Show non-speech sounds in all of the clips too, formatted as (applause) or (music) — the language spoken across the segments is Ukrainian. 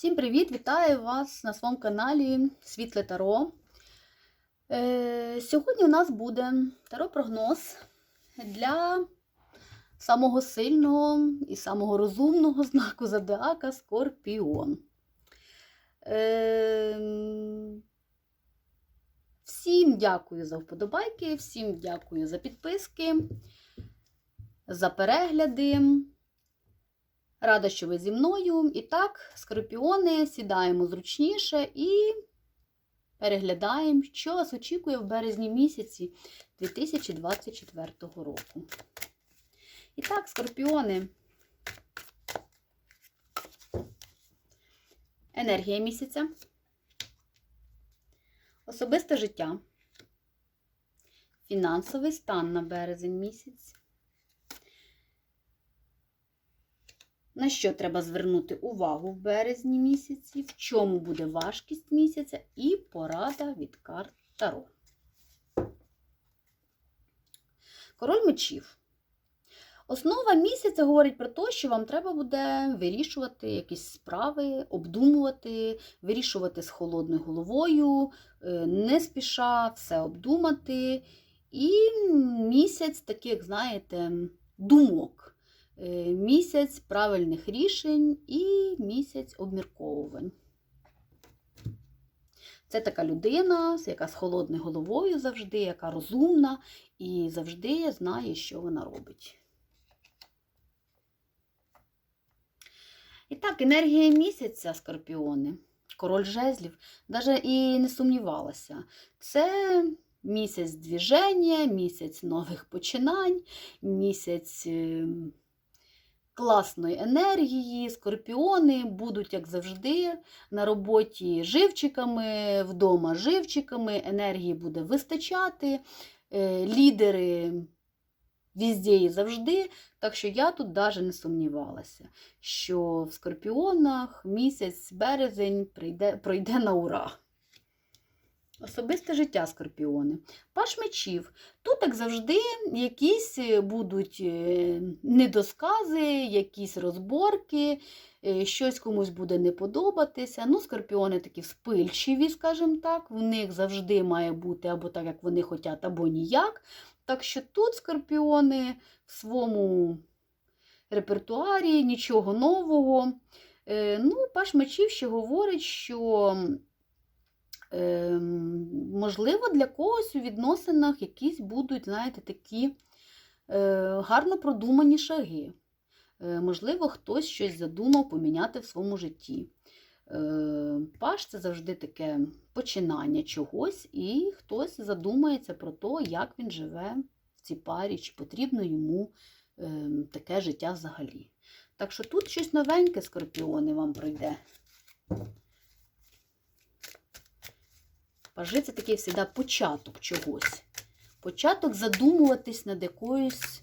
Всім привіт! Вітаю вас на своєму каналі Світле Таро. Е, сьогодні у нас буде таро-прогноз для самого сильного і самого розумного знаку зодіака Скорпіон. Е, всім дякую за вподобайки, всім дякую за підписки, за перегляди. Рада, що ви зі мною. І так, скорпіони, сідаємо зручніше і переглядаємо, що вас очікує в березні місяці 2024 року. І так, скорпіони. Енергія місяця. Особисте життя. Фінансовий стан на березень місяць. На що треба звернути увагу в березні місяці, в чому буде важкість місяця і порада від карт Таро. Король мечів. Основа місяця говорить про те, що вам треба буде вирішувати якісь справи, обдумувати, вирішувати з холодною головою, не спіша все обдумати. І місяць таких, знаєте, думок місяць правильних рішень і місяць обмірковувань. Це така людина, яка з холодною головою завжди, яка розумна і завжди знає, що вона робить. І так, енергія місяця, скорпіони, король жезлів, навіть і не сумнівалася. Це місяць двіження, місяць нових починань, місяць класної енергії, скорпіони будуть, як завжди, на роботі живчиками, вдома живчиками, енергії буде вистачати, лідери візде і завжди. Так що я тут навіть не сумнівалася, що в скорпіонах місяць березень прийде, пройде на ура. Особисте життя скорпіони. Паш мечів. Тут, як завжди, якісь будуть недоскази, якісь розборки, щось комусь буде не подобатися. Ну, Скорпіони такі вспильчиві, скажімо так, в них завжди має бути або так, як вони хочуть, або ніяк. Так що тут скорпіони в своєму репертуарі нічого нового. Ну, Паш мечів ще говорить, що. Можливо, для когось у відносинах якісь будуть, знаєте, такі гарно продумані шаги. Можливо, хтось щось задумав поміняти в своєму житті. Паш це завжди таке починання чогось, і хтось задумається про те, як він живе в цій парі, чи потрібно йому таке життя взагалі. Так що тут щось новеньке, скорпіони, вам пройде. Пажи це такий завжди початок чогось. Початок задумуватись над якоюсь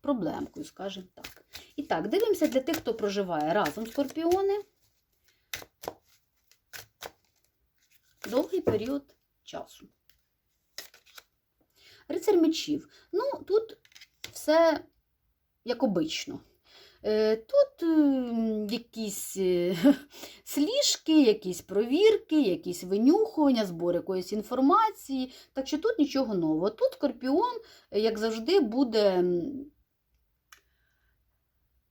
проблемкою, скажімо так. І так, дивимося для тих, хто проживає разом скорпіони. Довгий період часу. Рицар мечів. Ну, тут все як обично. Тут якісь (laughs) сліжки, якісь провірки, якісь винюхування, збор якоїсь інформації. Так що тут нічого нового. Тут скорпіон, як завжди, буде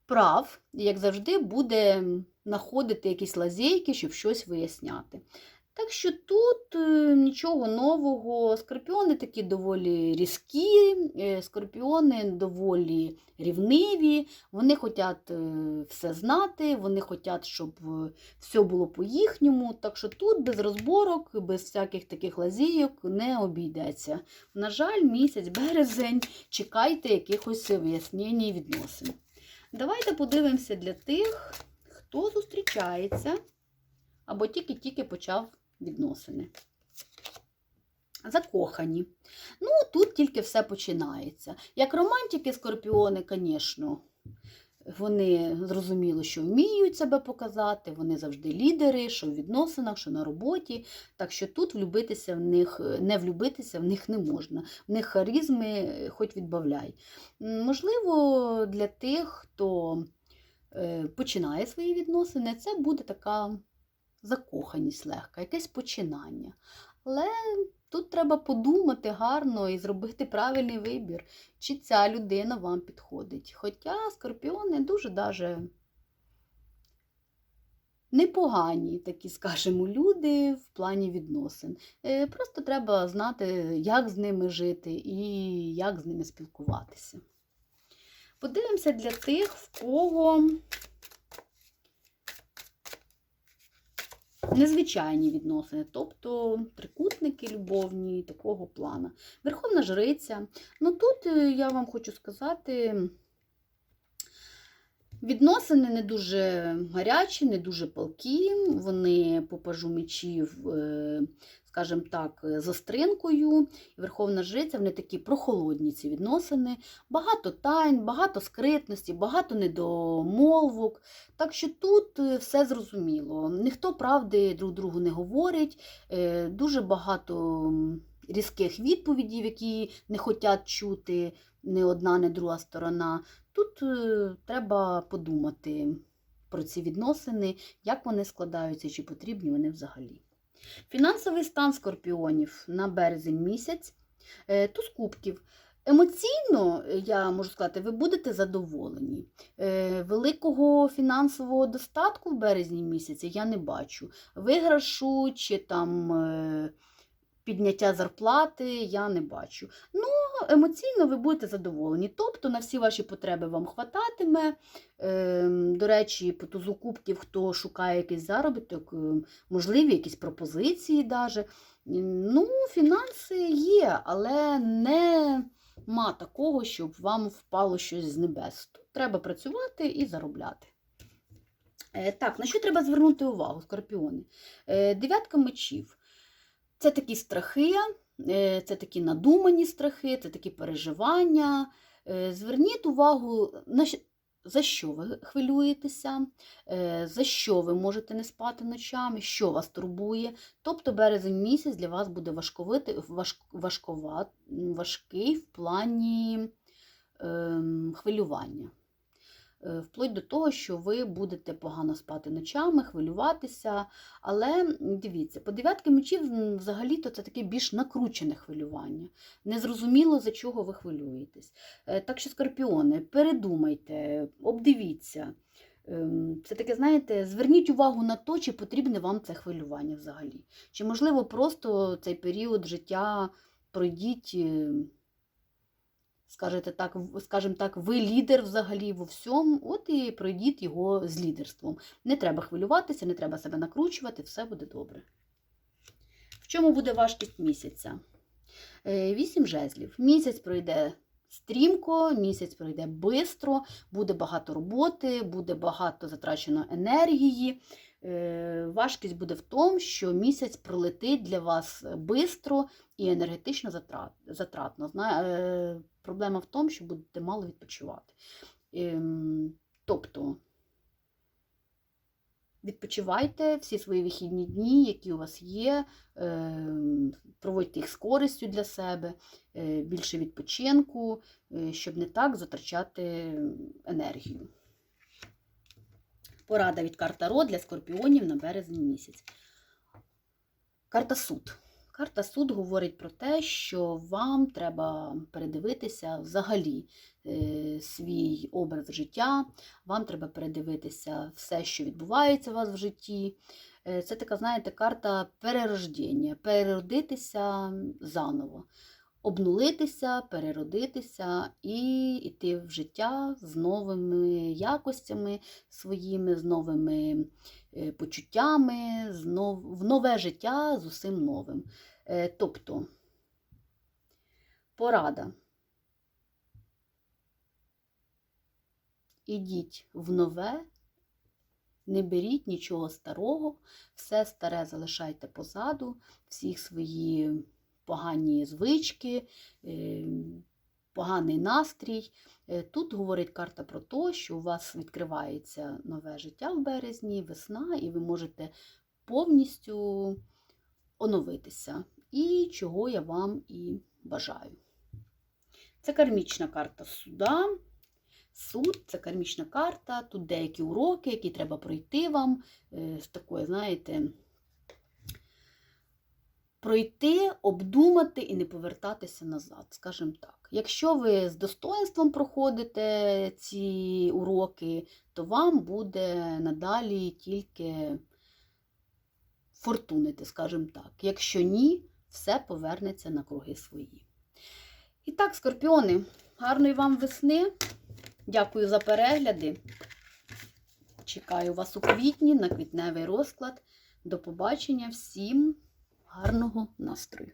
прав, як завжди, буде знаходити якісь лазейки, щоб щось виясняти. Так що тут нічого нового. Скорпіони такі доволі різкі, скорпіони доволі рівниві, вони хочуть все знати, вони хочуть, щоб все було по-їхньому. Так що тут без розборок, без всяких таких лазійок не обійдеться. На жаль, місяць, березень, чекайте якихось вияснень і відносин. Давайте подивимося для тих, хто зустрічається або тільки-тільки почав відносини. Закохані. Ну, тут тільки все починається. Як романтики, скорпіони, звісно, вони зрозуміло, що вміють себе показати, вони завжди лідери, що в відносинах, що на роботі. Так що тут влюбитися в них, не влюбитися в них не можна. В них харизми хоч відбавляй. Можливо, для тих, хто е, починає свої відносини, це буде така закоханість легка, якесь починання. Але тут треба подумати гарно і зробити правильний вибір, чи ця людина вам підходить. Хоча скорпіони дуже даже непогані, такі, скажімо, люди в плані відносин. Е, Просто треба знати, як з ними жити і як з ними спілкуватися. Подивимося для тих, в кого незвичайні відносини, тобто трикутники любовні такого плана. Верховна жриця. Ну тут е, я вам хочу сказати. Відносини не дуже гарячі, не дуже палкі. Вони по пажу мечів, е, скажімо так, з остринкою. Верховна Жриця, вони такі прохолодні ці відносини. Багато тайн, багато скритності, багато недомолвок. Так що тут е, все зрозуміло. Ніхто правди друг другу не говорить, е, дуже багато різких відповідей, які не хочуть чути ні одна, ні друга сторона. Тут е, треба подумати про ці відносини, як вони складаються, чи потрібні вони взагалі. Фінансовий стан скорпіонів на березень місяць, е, туз кубків. Емоційно, е, я можу сказати, ви будете задоволені. Великого фінансового достатку в березні місяці я не бачу. Виграшу чи там підняття зарплати я не бачу. Ну, емоційно ви будете задоволені. Тобто на всі ваші потреби вам хвататиме. Ем, До речі, по тузу хто шукає якийсь заробіток, ем, можливі якісь пропозиції даже. Ну, фінанси є, але нема такого, щоб вам впало щось з небес. Тут треба працювати і заробляти. Е, Так, на що треба звернути увагу, скорпіони? Е, Дев'ятка мечів. Це такі страхи, е, це такі надумані страхи, це такі переживання. Е, Зверніть увагу, за що ви хвилюєтеся, е, за що ви можете не спати ночами, що вас турбує. Тобто березень місяць для вас буде важковити, важкова, важкий в плані ем, хвилювання. Е, Вплоть до того, що ви будете погано спати ночами, хвилюватися. Але дивіться, по дев'ятки мечів взагалі-то це таке більш накручене хвилювання. Незрозуміло, за чого ви хвилюєтесь. Е, Так що, скорпіони, передумайте, обдивіться. Ем, Це таке, знаєте, зверніть увагу на те, чи потрібне вам це хвилювання взагалі. Чи, можливо, просто цей період життя пройдіть. Скажете так, в- скажем так, ви лідер взагалі во всьому, от і пройдіть його з лідерством. Не треба хвилюватися, не треба себе накручувати, все буде добре. В чому буде важкість місяця? Е, Вісім жезлів. Місяць пройде стрімко, місяць пройде бистро, буде багато роботи, буде багато затрачено енергії. Е, Важкість буде в тому, що місяць пролетить для вас бистро і енергетично затратно. Е, Проблема в тому, що будете мало відпочивати. Ем, Тобто відпочивайте всі свої вихідні дні, які у вас є, ем, проводьте їх з користю для себе, е, більше відпочинку, е, щоб не так затрачати енергію. Порада від карта Ро для скорпіонів на березень місяць. Карта суд. Карта суд говорить про те, що вам треба передивитися взагалі е, свій образ життя, вам треба передивитися все, що відбувається у вас в житті. Е, Це така, знаєте, карта перерождення, переродитися заново, обнулитися, переродитися і йти в життя з новими якостями своїми, з новими е, почуттями, в нове життя з усім новим. Е, Тобто, порада. Ідіть в нове, не беріть нічого старого, все старе залишайте позаду, всі свої погані звички, е, поганий настрій. Е, Тут говорить карта про те, що у вас відкривається нове життя в березні, весна, і ви можете повністю оновитися. І чого я вам і бажаю. Це кармічна карта суда. суд, це кармічна карта, тут деякі уроки, які треба пройти вам е, з такої, знаєте, пройти, обдумати і не повертатися назад, скажімо так. Якщо ви з достоинством проходите ці уроки, то вам буде надалі тільки фортунити, скажімо так. Якщо ні, все повернеться на круги свої. І так, скорпіони, гарної вам весни. Дякую за перегляди. Чекаю вас у квітні на квітневий розклад. До побачення всім гарного настрою!